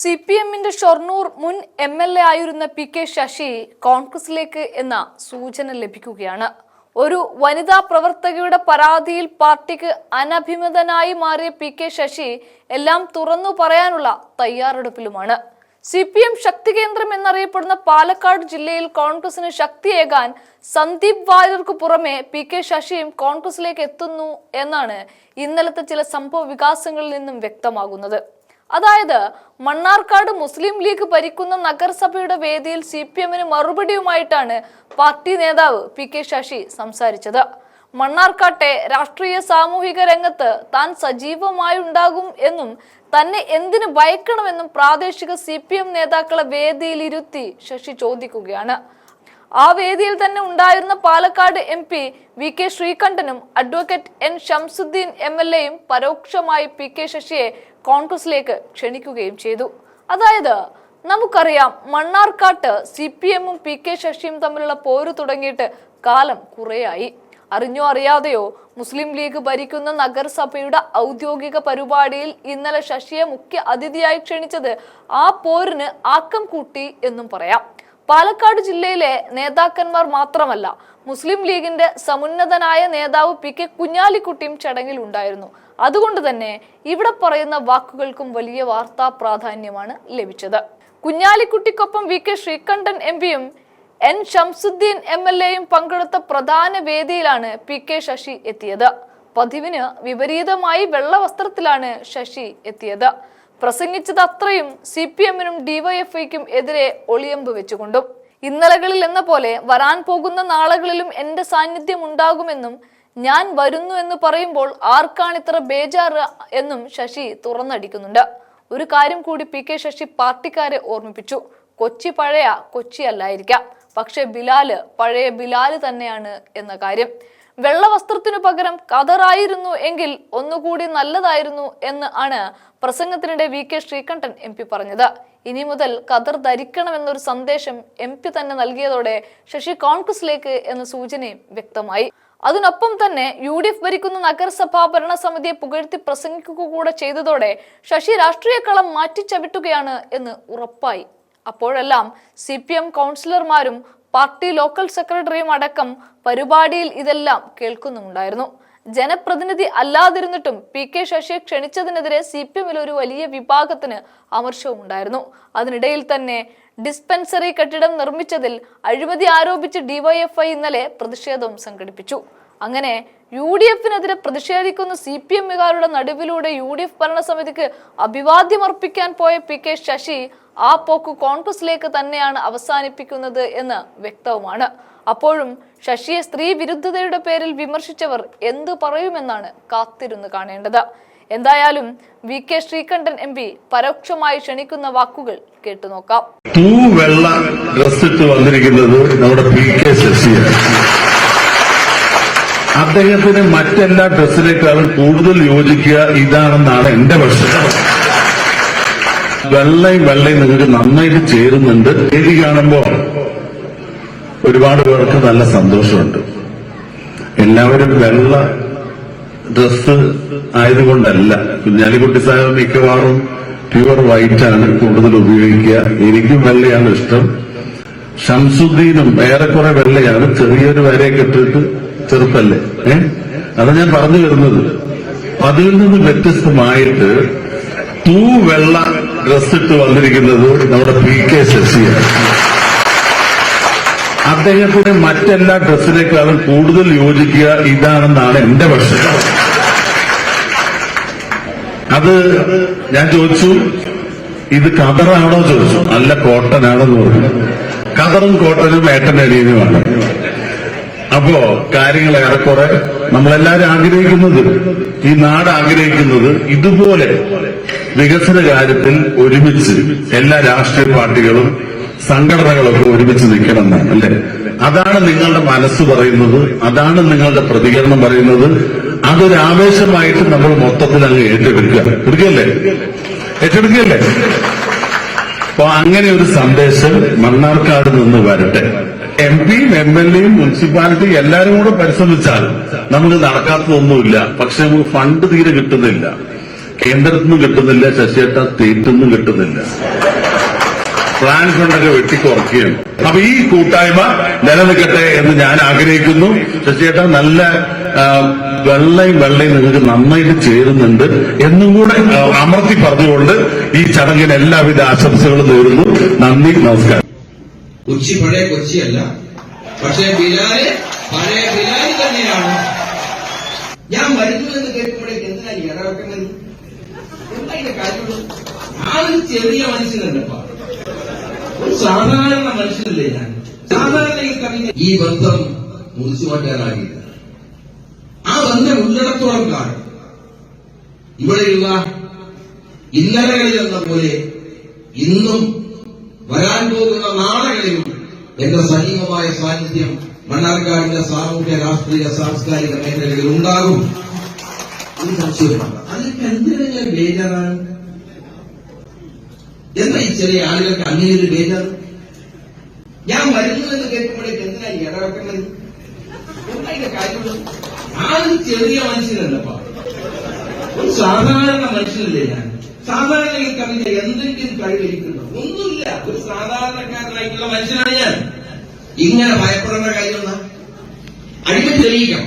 C P എമ്മിന്റെ ഷൊർണൂർ മുൻ M L A ആയിരുന്ന പി കെ ശശി കോൺഗ്രസിലേക്ക് എന്ന സൂചന ലഭിക്കുകയാണ്. ഒരു വനിതാ പ്രവർത്തകയുടെ പരാതിയിൽ പാർട്ടിക്ക് അനഭിമതനായി മാറിയ പി കെ ശശി എല്ലാം തുറന്നു പറയാനുള്ള തയ്യാറെടുപ്പിലുമാണ്. സി പി എം ശക്തി കേന്ദ്രം എന്നറിയപ്പെടുന്ന പാലക്കാട് ജില്ലയിൽ കോൺഗ്രസിന് ശക്തിയേകാൻ സന്ദീപ് വാര്യർക്ക് പുറമെ പി കെ ശശിയും കോൺഗ്രസിലേക്ക് എത്തുന്നു എന്നാണ് ഇന്നലത്തെ ചില സംഭവ വികാസങ്ങളിൽ നിന്നും വ്യക്തമാകുന്നത്. അതായത് മണ്ണാർക്കാട് മുസ്ലിം ലീഗ് ഭരിക്കുന്ന നഗരസഭയുടെ വേദിയിൽ സി പി എമ്മിന് മറുപടിയുമായിട്ടാണ് പാർട്ടി നേതാവ് പി കെ ശശി സംസാരിച്ചത്. മണ്ണാർക്കാട്ടെ രാഷ്ട്രീയ സാമൂഹിക രംഗത്ത് താൻ സജീവമായുണ്ടാകും എന്നും തന്നെ എന്തിനു ഭയക്കണമെന്നും പ്രാദേശിക സി പി എം നേതാക്കളെ വേദിയിൽ ഇരുത്തി ശശി ചോദിക്കുകയാണ്. ആ വേദിയിൽ തന്നെ ഉണ്ടായിരുന്ന Palakkad M P V K ശ്രീകണ്ഠനും advocate N Shamsuddin M L എയും പരോക്ഷമായി പി കെ ശശിയെ കോൺഗ്രസിലേക്ക് ക്ഷണിക്കുകയും ചെയ്തു. അതായത് നമുക്കറിയാം മണ്ണാർക്കാട്ട് സി പി എമ്മും പി കെ ശശിയും തമ്മിലുള്ള പോര് തുടങ്ങിയിട്ട് കാലം കുറേയായി. അറിഞ്ഞോ അറിയാതെയോ മുസ്ലിം ലീഗ് ഭരിക്കുന്ന നഗരസഭയുടെ ഔദ്യോഗിക പരിപാടിയിൽ ഇന്നലെ ശശിയെ മുഖ്യ അതിഥിയായി ക്ഷണിച്ചത് ആ പോരിന് ആക്കം കൂട്ടി എന്നും പറയാം. പാലക്കാട് ജില്ലയിലെ നേതാക്കന്മാർ മാത്രമല്ല മുസ്ലിം ലീഗിന്റെ സമുന്നതനായ നേതാവ് പി കെ കുഞ്ഞാലിക്കുട്ടിയും ചടങ്ങിൽ ഉണ്ടായിരുന്നു. അതുകൊണ്ട് തന്നെ ഇവിടെ പറയുന്ന വാക്കുകൾക്കും വലിയ വാർത്താ പ്രാധാന്യമാണ് ലഭിച്ചത്. കുഞ്ഞാലിക്കുട്ടിക്കൊപ്പം വി കെ ശ്രീകണ്ഠൻ എം പിയും എൻ ഷംസുദ്ദീൻ എം എൽ എയും പങ്കെടുത്ത പ്രധാന വേദിയിലാണ് പി കെ ശശി എത്തിയത്. പതിവിന് വിപരീതമായി വെള്ള വസ്ത്രത്തിലാണ് ശശി എത്തിയത്. പ്രസംഗിച്ചത് അത്രയും സി പി എമ്മിനും ഡിവൈഎഫ്ഐക്കും എതിരെ ഒളിയമ്പ് വെച്ചുകൊണ്ടും ഇന്നലകളിൽ എന്ന പോലെ വരാൻ പോകുന്ന നാളുകളിലും എന്റെ സാന്നിധ്യം ഉണ്ടാകുമെന്നും ഞാൻ വരുന്നു എന്ന് പറയുമ്പോൾ ആർക്കാണ് ഇത്ര ബേജാറ് എന്നും ശശി തുറന്നടിക്കുന്നുണ്ട്. ഒരു കാര്യം കൂടി പി കെ ശശി പാർട്ടിക്കാരെ ഓർമ്മിപ്പിച്ചു. കൊച്ചി പഴയ കൊച്ചി അല്ലായിരിക്കാം പക്ഷെ ബിലാൽ പഴയ ബിലാൽ തന്നെയാണ് എന്ന കാര്യം. വെള്ള വസ്ത്രത്തിനു പകരം കതറായിരുന്നു എങ്കിൽ ഒന്നുകൂടി നല്ലതായിരുന്നു എന്ന് ആണ് പ്രസംഗത്തിനിടെ V K Sreekandan M P പറഞ്ഞത്. ഇനി മുതൽ കതർ ധരിക്കണമെന്നൊരു സന്ദേശം എം പി തന്നെ നൽകിയതോടെ ശശി കോൺഗ്രസിലേക്ക് എന്ന സൂചനയും വ്യക്തമായി. അതിനൊപ്പം തന്നെ യു ഡി എഫ് ഭരിക്കുന്ന നഗരസഭാ ഭരണസമിതിയെ പുകഴ്ത്തി പ്രസംഗിക്കുക കൂടെ ചെയ്തതോടെ ശശി രാഷ്ട്രീയ കളം മാറ്റിച്ചവിട്ടുകയാണ് എന്ന് ഉറപ്പായി. അപ്പോഴെല്ലാം സി പി എം കൗൺസിലർമാരും പാർട്ടി ലോക്കൽ സെക്രട്ടറിയും അടക്കം പരിപാടിയിൽ ഇതെല്ലാം കേൾക്കുന്നുമുണ്ടായിരുന്നു. ജനപ്രതിനിധി അല്ലാതിരുന്നിട്ടും പി കെ ശശിയെ ക്ഷണിച്ചതിനെതിരെ സി പി എമ്മിൽ ഒരു വലിയ വിഭാഗത്തിന് അമർഷവും ഉണ്ടായിരുന്നു അതിനിടയിൽ തന്നെ ഡിസ്പെൻസറി കെട്ടിടം നിർമ്മിച്ചതിൽ അഴിമതി ആരോപിച്ച് ഡിവൈഎഫ്ഐ ഇന്നലെ പ്രതിഷേധവും സംഘടിപ്പിച്ചു. അങ്ങനെ യു ഡി എഫിനെതിരെ പ്രതിഷേധിക്കുന്ന സി പി എമ്മുകാരുടെ നടുവിലൂടെ യു ഡി എഫ് ഭരണസമിതിക്ക് അഭിവാദ്യമർപ്പിക്കാൻ പോയ പി കെ ശശി ആ പോക്ക് കോൺഗ്രസിലേക്ക് തന്നെയാണ് അവസാനിപ്പിക്കുന്നത് എന്ന് വ്യക്തവുമാണ്. അപ്പോഴും ശശിയെ സ്ത്രീ വിരുദ്ധതയുടെ പേരിൽ വിമർശിച്ചവർ എന്തു പറയുമെന്നാണ് കാത്തിരുന്ന് കാണേണ്ടത്. എന്തായാലും V K Sreekandan M P പരോക്ഷമായി ക്ഷണിക്കുന്ന വാക്കുകൾ കേട്ടുനോക്കാം തൂ വെള്ള ഇട്ട് വന്നിരിക്കുന്നത് നമ്മുടെ പി കെ ശശിയാണ്. അദ്ദേഹത്തിന് മറ്റെല്ലാ ഡ്രസ്സിനേക്കാളും കൂടുതൽ യോജിക്കുക ഇതാണെന്നാണ് എന്റെ പക്ഷം വെള്ളയും വെള്ളയും നിങ്ങൾക്ക് നന്നായിട്ട് ചേരുന്നുണ്ട്. എഴുതി കാണുമ്പോൾ ഒരുപാട് പേർക്ക് നല്ല സന്തോഷമുണ്ട്. എല്ലാവരും വെള്ള ഡ്രസ് ആയതുകൊണ്ടല്ല. കുഞ്ഞാലിക്കുട്ടി സാഹിബ് മിക്കവാറും പ്യുവർ വൈറ്റ് ആണ് കൂടുതൽ ഉപയോഗിക്കുക. എനിക്കും വെള്ളയാണ് ഇഷ്ടം. ഷംസുദ്ദീനും ഏറെക്കുറെ വെള്ളയാണ്. ചെറിയൊരു വരയൊക്കെ ഇട്ടിട്ട് ചെറുപ്പല്ലേ? ഏഹ് അതാ ഞാൻ പറഞ്ഞു വരുന്നത്. അതിൽ നിന്ന് വ്യത്യസ്തമായിട്ട് തൂ വെള്ള ഡ്രസ് ഇട്ട് വന്നിരിക്കുന്നത് നമ്മുടെ പി കെ ശശിയാണ്. അദ്ദേഹത്തിന് മറ്റെല്ലാ ഡ്രസ്സിനേക്കാളും കൂടുതൽ യോജിക്കുക ഇതാണെന്നാണ് എന്റെ പക്ഷം. അത് ഞാൻ ചോദിച്ചു ഇത് കതറാണോ? ചോദിച്ചു. നല്ല കോട്ടനാണോ എന്ന് പറഞ്ഞു. കതറും കോട്ടനും ഏട്ടൻ അനിയനുമാണ് അപ്പോ കാര്യങ്ങൾ ഏറെക്കുറെ നമ്മളെല്ലാവരും ആഗ്രഹിക്കുന്നത്. ഈ നാട് ആഗ്രഹിക്കുന്നത് ഇതുപോലെ വികസന കാര്യത്തിൽ ഒരുമിച്ച് എല്ലാ രാഷ്ട്രീയ പാർട്ടികളും സംഘടനകളൊക്കെ ഒരുമിച്ച് നിൽക്കണം അല്ലെ? അതാണ് നിങ്ങളുടെ മനസ്സ് പറയുന്നത് അതാണ് നിങ്ങളുടെ പ്രതികരണം പറയുന്നത്. അതൊരു ആവേശമായിട്ട് നമ്മൾ മൊത്തത്തിൽ അങ്ങ് ഏറ്റെടുക്കുക. എടുക്കല്ലേ ഏറ്റെടുക്കല്ലേ അപ്പൊ അങ്ങനെ ഒരു സന്ദേശം മണ്ണാർക്കാട് നിന്ന് വരട്ടെ. എം പിയും എം എൽ എയും മുനിസിപ്പാലിറ്റി എല്ലാവരും കൂടെ പരിശ്രമിച്ചാൽ നമുക്ക് നടക്കാത്തതൊന്നുമില്ല പക്ഷെ നമുക്ക് ഫണ്ട് തീരെ കിട്ടുന്നില്ല. കേന്ദ്രത്തിൽ നിന്നും കിട്ടുന്നില്ല ശശിയേട്ട സ്റ്റേറ്റിൽ നിന്നും കിട്ടുന്നില്ല. പ്ലാൻ ഫണ്ടൊക്കെ വെട്ടിക്കുറക്കുകയാണ്. അപ്പൊ ഈ കൂട്ടായ്മ നിലനിൽക്കട്ടെ എന്ന് ഞാൻ ആഗ്രഹിക്കുന്നു. ശശിയേട്ട നല്ല വെള്ളയും വെള്ളയും നിങ്ങൾക്ക് നന്നായിട്ട് ചേരുന്നുണ്ട്. എന്നും കൂടെ അമർത്തി പറഞ്ഞുകൊണ്ട് ഈ ചടങ്ങിന് എല്ലാവിധ ആശംസകളും നേരുന്നു. നന്ദി നമസ്കാരം. കൊച്ചി പഴയ കൊച്ചിയല്ല. പക്ഷേ ബിലാൽ പഴയ ബിലാൽ തന്നെയാണ്. ഞാൻ വരുന്നു എന്ന് കേൾക്കുമ്പോഴേക്ക് എന്തിനാ ഇടവെക്കുന്നത് എന്താ ഇതിന്റെ കാര്യമുള്ളത് ആ ഒരു ചെറിയ മനുഷ്യനല്ലപ്പാ ഒരു സാധാരണ മനുഷ്യനല്ലേ ഞാൻ. സാധാരണ കവിത ഈ ബന്ധം മുറിച്ചു മാറ്റാനാകില്ല. ആ ബന്ധം ഉള്ളിടത്തോളം കാണും ഇവിടെയുള്ള ഇന്നലകളിൽ എന്ന പോലെ ഇന്നും വരാൻ പോകുന്ന നാളുകളിലും എന്റെ സജീവമായ സാന്നിധ്യം മണ്ണാർക്കാടിന്റെ സാമൂഹ്യ രാഷ്ട്രീയ സാംസ്കാരിക മേഖലകളിൽ ഉണ്ടാകും. ഒരു സംശയമാണ്. അതിലേക്ക് എന്തിനാണ് ഞാൻ ബേജാറാണ്? എന്താ ഈ ചെറിയ ആളുകൾക്ക് അങ്ങനെ ഒരു ഞാൻ വരുന്നു എന്ന് കേൾക്കുമ്പോഴേക്ക് എന്തിനാ ഇടവെക്കുന്നത് എന്താ ആ ഒരു ചെറിയ മനുഷ്യനല്ലപ്പാ ഒരു സാധാരണ മനുഷ്യനല്ലേ ഞാൻ. സാധാരണ അതിന്റെ എന്തെങ്കിലും കഴിവിരിക്കുന്നുണ്ടോ ഒന്നുമില്ല. ഒരു സാധാരണക്കാരനായിട്ടുള്ള മനുഷ്യനാണ് ഞാൻ. ഇങ്ങനെ ഭയപ്പെടേണ്ട കാര്യമെന്ന അഴിമതി തെളിയിക്കണം.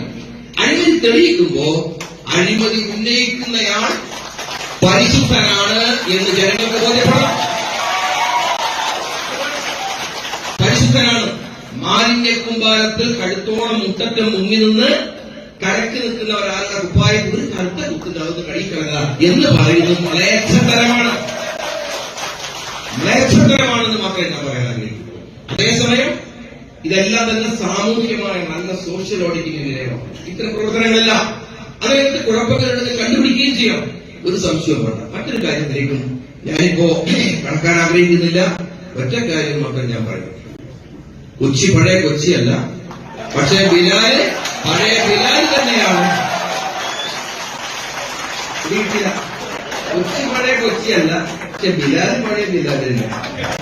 അഴിമതി തെളിയിക്കുമ്പോ അഴിമതി ഉന്നയിക്കുന്നയാൾ പരിശുദ്ധനാണ് എന്ന് ജനങ്ങൾക്ക് ബോധ്യപ്പെടാം. പരിശുദ്ധനാണ്. മാലിന്യ കുമ്പാരത്തിൽ കഴുത്തോളം മുട്ടത്തിൽ മുങ്ങി നിന്ന് കരക്ക് നിൽക്കുന്ന ഒരാളുടെ കുപ്പായം ഒരു കറുത്ത കുത്തുന്നത് കഴിക്കുക എന്ന് പറയുന്നത് മ്ലേച്ഛതരമാണ്. മ്ലേച്ഛതരമാണെന്ന് മാത്രമേ ഞാൻ പറയാൻ ആഗ്രഹിക്കുന്നു അതേസമയം ഇതെല്ലാം തന്നെ സാമൂഹികമായ നല്ല സോഷ്യൽ ഓഡിറ്റിംഗ് വിധേയമാണ്. ഇത്തരം പ്രവർത്തനങ്ങളെല്ലാം അതിനകത്ത് കുഴപ്പങ്ങളുണ്ടെന്ന് കണ്ടുപിടിക്കുകയും ചെയ്യാം. ഒരു സംശയവും വേണ്ട. മറ്റൊരു കാര്യത്തിലേക്കും ഞാനിപ്പോ കടക്കാൻ ആഗ്രഹിക്കുന്നില്ല. ഒറ്റ കാര്യം മാത്രം ഞാൻ പറയും. കൊച്ചി പഴയ കൊച്ചിയല്ല. പക്ഷേ ബിലാൽ പഴയ ബിലാൽ തന്നെയാണ്. കൊച്ചി പഴയ കൊച്ചിയല്ല പക്ഷെ ബിലാൽ പഴയ ബിലാൽ തന്നെയാണ്